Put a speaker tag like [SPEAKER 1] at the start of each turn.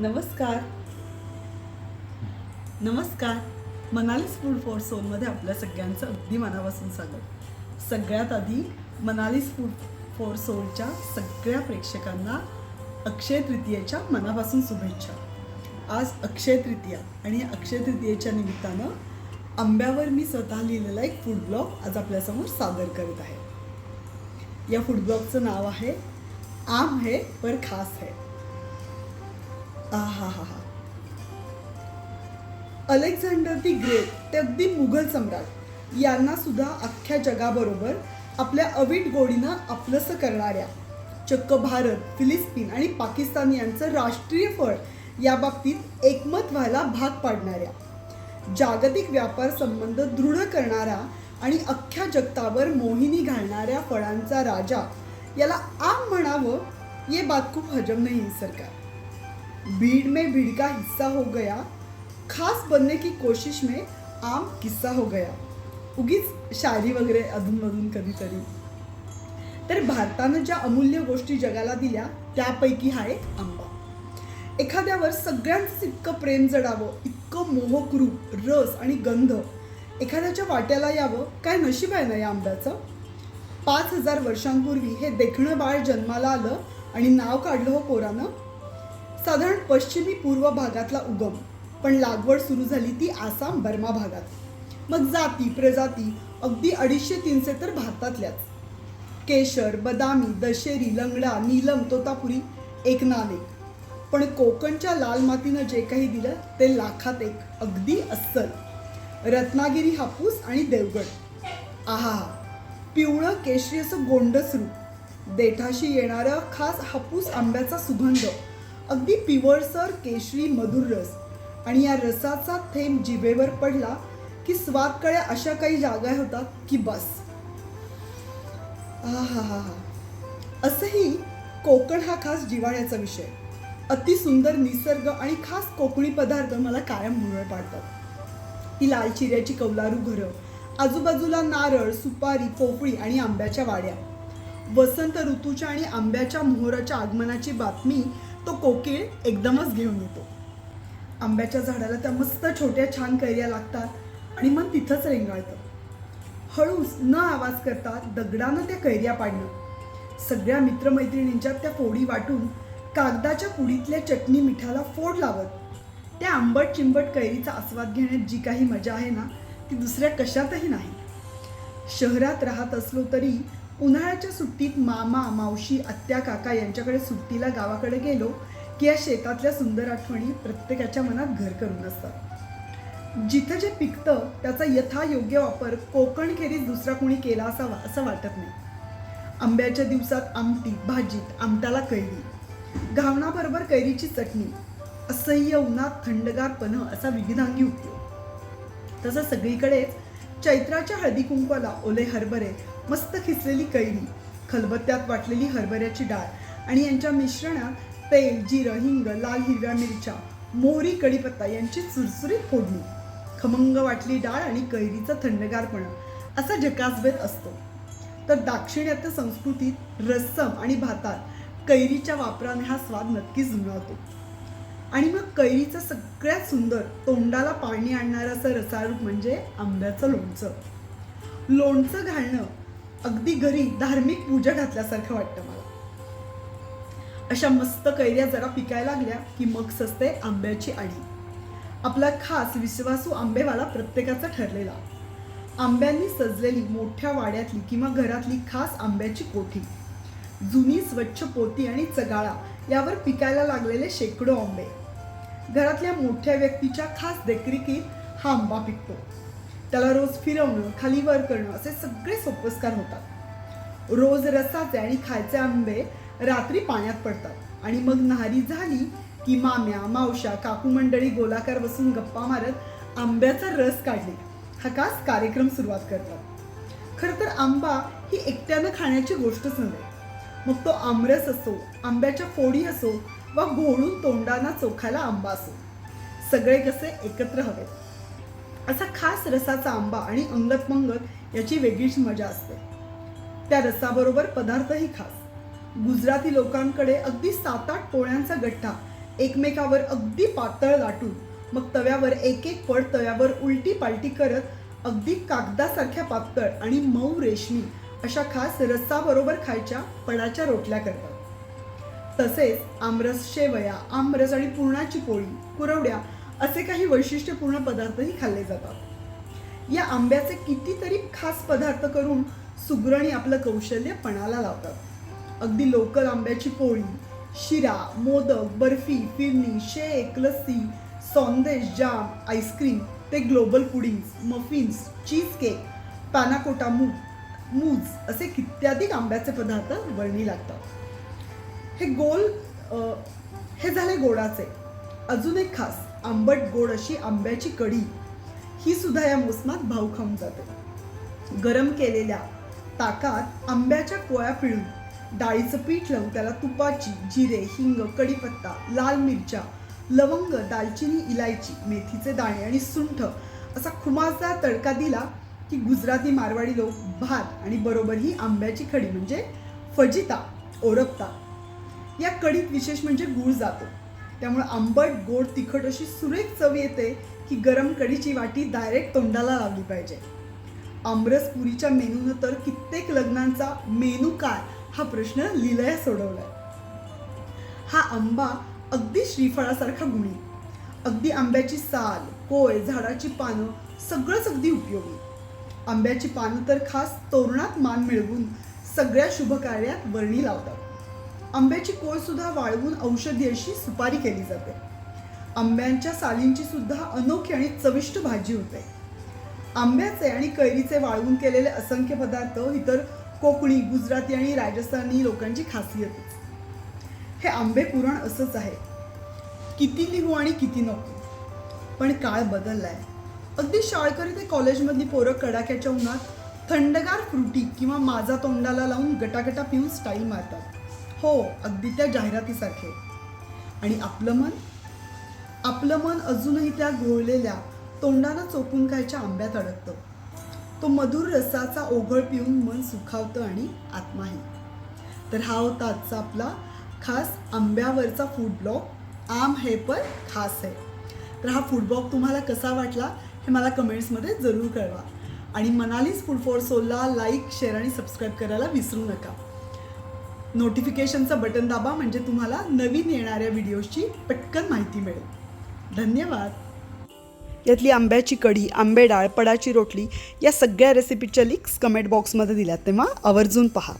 [SPEAKER 1] नमस्कार. नमस्कार. मनालीस food for सोलमध्ये आपल्या सगळ्यांचं अगदी मनापासून स्वागत. सगळ्यात आधी मनालीस फूड फॉर सोलच्या सगळ्या प्रेक्षकांना अक्षय तृतीयेच्या मनापासून शुभेच्छा. आज अक्षय तृतीया आणि अक्षय तृतीयेच्या निमित्तानं आंब्यावर मी स्वतः लिहिलेला एक फूड ब्लॉग आज आपल्यासमोर सादर करत आहे. या फूड ब्लॉगचं नाव आहे आम है पर खास है. आहा हा हा अलेक्झांडर दी ग्रेट ते अगदी मुघल सम्राट. यांना सुद्धा अख्ख्या जगाबरोबर आपल्या अवीट गोडीनं आपलंसं करणाऱ्या. चक्क भारत फिलिस्तीन आणि पाकिस्तान यांचं राष्ट्रीय फळ या बाबतीत एकमत व्हायला भाग पाडणाऱ्या. जागतिक व्यापार संबंध दृढ करणारा आणि अख्ख्या जगतावर मोहिनी घालणाऱ्या फळांचा राजा याला आम म्हणावं ये बात खूप हजम नाही सरकार. भीड़ में भीड़ का हिस्सा हो गया। खास बनने की कोशिश में आम किस्सा हो गया। उगीच शायरी वगैरे अधूनमधून कधीतरी तर। भारतानं ज्या अमूल्य गोष्टी जगाला दिल्या त्यापैकी हा एक आंबा. एखाद्यावर सगळ्यांचंच इतकं प्रेम जडावं इतकं मोहक रूप रस आणि गंध एखाद्याच्या वाट्याला यावं काय नशीब आहे ना या आंब्याचं? पाच हजार वर्षांपूर्वी हे देखणं बाळ जन्माला आलं आणि नाव काढलं हो पोरानं. साधारण पश्चिमी पूर्व भागातला उगम पण लागवड सुरू झाली ती आसाम बर्मा भागात. मग जाती प्रजाती अगदी अडीचशे तीनशे तर भारतातल्याच. केशर बदामी दशेरी लंगडा नीलम तोतापुरी एक नाणेक पण कोकणच्या लाल मातीनं जे काही दिलं ते लाखात एक अगदी अस्सल. रत्नागिरी हापूस आणि देवगड. आहा पिवळं केशरी असं गोंडस रूप देठाशी येणारं खास हापूस आंब्याचा सुगंध. अगदी पिवळसर केशरी मधुर रस. आणि या रसाचा थेंब जिभेवर पडला की स्वादकळ्या अशा काही जागा होतात की बस. हा हा हा असंही कोकण हा खास जिवाळ्याचा विषय. अति सुंदर निसर्ग आणि खास कोकणी पदार्थ मला कायम मुरळ पाडतात. ती लाल चिऱ्याची कौलारू घरं आजूबाजूला नारळ सुपारी पोपळी आणि आंब्याच्या वाड्या. वसंत ऋतूच्या आणि आंब्याच्या मोहराच्या आगमनाची बातमी तो कोकिळ एकदमच घेऊन येतो. आंब्याच्या झाडाला त्या मस्त छोट्या छान कैऱ्या लागतात आणि मन तिथंच रेंगाळतं. हळूच न आवाज करता दगडानं त्या कैऱ्या पाडणं. सगळ्या मित्रमैत्रिणींच्या त्या फोडी वाटून कागदाच्या पुडीतल्या चटणी मिठाला फोड लावत. त्या आंबट चिंबट कैरीचा आस्वाद घेण्यात जी काही मजा आहे ना ती दुसऱ्या कशातही नाही. शहरात राहत असलो तरी उन्हाळ्याच्या सुट्टीत मामा मावशी आत्या काका यांच्याकडे सुट्टीला गावाकडे गेलो की या शेतातल्या सुंदर आठवणी प्रत्येकाच्या मनात घर करून असतात. जिथं जे पिकतं त्याचा यथायोग्य वापर कोकणखेरीज दुसरा कोणी केला असावा असं वाटत नाही. आंब्याच्या दिवसात आमटी भाजीत आमटाला कैरी. घावणाबरोबर कैरीची चटणी. असह्य उन्हात थंडगारपणं असा विविधांगी उपयोग तसं सगळीकडेच चैत्राच्या हळदी कुंकवाला ओले हरभरे मस्त खिचलेली कैरी खलबत्त्यात वाटलेली हरभऱ्याची डाळ आणि यांच्या मिश्रणात तेल जिरं हिंग लाल हिरव्या मिरच्या मोहरी कढीपत्ता यांची चुरचुरीत फोडणी खमंग वाटली डाळ आणि कैरीचं थंडगारपणं असा झकासबेत असतो. तर दाक्षिणात्य संस्कृतीत रस्सम आणि भातात कैरीच्या वापराने हा स्वाद नक्कीच जुळवतो. आणि मग कैरीचं सगळ्यात सुंदर तोंडाला पाणी आणणारं असं रसारूप म्हणजे आंब्याचं लोणचं. लोणचं घालणं अगदी घरी धार्मिक पूजा घातल्यासारखं वाटतं मला. अशा मस्त कैऱ्या जरा पिकायला लागल्या की मग सस्ते आंब्याची आडी. आपला खास विश्वासू आंबेवाला प्रत्येकाचा ठरलेला. आंब्यांनी सजलेली मोठ्या वाड्यातली किंवा घरातली खास आंब्याची कोठी. जुनी स्वच्छ पोती आणि चगाळा यावर पिकायला लागलेले शेकडो आंबे. घरातल्या मोठ्या व्यक्तीच्या खास देखरेखीत हा आंबा पिकतो. त्याला रोज फिरवणं खाली वर करणं असे सगळे सोपस्कार होतात. रोज रसाचे आणि खायचे आंबे रात्री पाण्यात पडतात. आणि मग नारी झाली की माम्या मावशा काकू मंडळी गोलाकार बसून गप्पा मारत आंब्याचा रस काढणे. हा खास कार्यक्रम सुरुवात करतात. खरं तर आंबा ही एकट्यानं खाण्याची गोष्टच नव्हे. मग तो आमरस असो आंब्याच्या फोडी असो वा घोळून तोंडाना चोखायला आंबा असो. सगळे कसे एकत्र हवेत. असा खास रसाचा आंबा आणि अंगत मंगत याची वेगळीच मजा असते. त्या रसाबरोबर पदार्थही खास. गुजराती लोकांकडे अगदी सात आठ पोळ्यांचा गठ्ठा एकमेकावर अगदी पातळ लाटून मग तव्यावर एक एक पड तव्यावर उलटी पालटी करत अगदी कागदासारख्या पातळ आणि मऊ रेशमी अशा खास रस्साबरोबर खायच्या पडाच्या रोटल्या करतात. तसेच आमरस शेवया आमरस आणि पुरणाची पोळी कुरवड्या असे काही वैशिष्ट्यपूर्ण पदार्थही खाल्ले जातात. या आंब्याचे कितीतरी खास पदार्थ करून सुगरणी आपलं कौशल्य पणाला लावतात. अगदी लोकल आंब्याची पोळी शिरा मोदक बर्फी फिरणी शेक लस्सी सॉन्देश जाम आईस्क्रीम ते global puddings muffins cheese cake panna cotta मूग मूज असे कित्याधिक आंब्याचे पदार्थ वळणी लागतात. हे गोल आ, हे झाले गोडाचे. अजून एक खास आंबट गोड अशी आंब्याची कढी. ही सुद्धा या मोसमात भाव खाऊन जाते. गरम केलेल्या ताकात आंब्याच्या कोळ्या पिळून डाळीचं पीठ लावून त्याला तुपाची जिरे हिंग कढीपत्ता लाल मिरच्या लवंग दालचिनी इलायची मेथीचे दाणे आणि सुंठ असा खुमासदार तडका दिला की गुजराती मारवाडी लोक भात आणि बरोबर ही आंब्याची खडी म्हणजे फजिता ओरपता. या कढीत विशेष म्हणजे गूळ जातो. त्यामुळे आंबट गोड तिखट अशी सुरेख चव येते की गरम कढीची वाटी डायरेक्ट तोंडाला लावली पाहिजे. आमरस पुरीच्या मेनूनं तर कित्येक लग्नांचा मेनू काय हा प्रश्न लिलया सोडवलाय. हा आंबा अगदी श्रीफळासारखा गुणी. अगदी आंब्याची साल कोय झाडाची पानं सगळंच अगदी उपयोगी. आंब्याची पानं तर खास तोरणात मान मिळवून सगळ्या शुभकार्यात वर्णी लावतात. आंब्याची कोळसुद्धा वाळवून औषधी अशी सुपारी केली जाते. आंब्यांच्या सालींची सुद्धा अनोखी आणि चविष्ट भाजी होते. आंब्याचे आणि कैरीचे वाळवून केलेले असंख्य पदार्थ इतर कोकणी गुजराती आणि राजस्थानी लोकांची खासियत. हे आंबे पुराण असंच आहे. किती लिहू आणि किती नको. पण काळ बदललाय. अगदी शाळकरी ते कॉलेजमधली पोरं कडाक्याच्या उन्हात थंडगार फ्रुटी किंवा माझा तोंडाला लावून गटागटा पिऊन स्टाईल मारतात. हो अगदी त्या जाहिरातीसारखे. आणि आपलं मन? आपलं मन अजूनही त्या घोळलेल्या तोंडानं चोपून खायच्या आंब्यात अडकतं. तो मधुर रसाचा ओघळ पिऊन मन सुखावतं आणि आत्माही. तर हा होता आजचा आपला खास आंब्यावरचा फूड ब्लॉग आम है पर खास है. तर हा फूड ब्लॉग तुम्हाला कसा वाटला हे मला कमेंट्समध्ये जरूर कळवा. आणि मनालीच फूड फॉर सोलला लाईक शेअर आणि सबस्क्राईब करायला विसरू नका. नोटिफिकेशनचं बटन दाबा म्हणजे तुम्हाला नवीन येणाऱ्या व्हिडिओजची पटकन माहिती मिळेल. धन्यवाद. यातली आंब्याची कढी आंबे डाळ पडाची रोटली या सगळ्या रेसिपीच्या लिंक्स कमेंट बॉक्समध्ये दिल्यात तेव्हा आवर्जून पहा.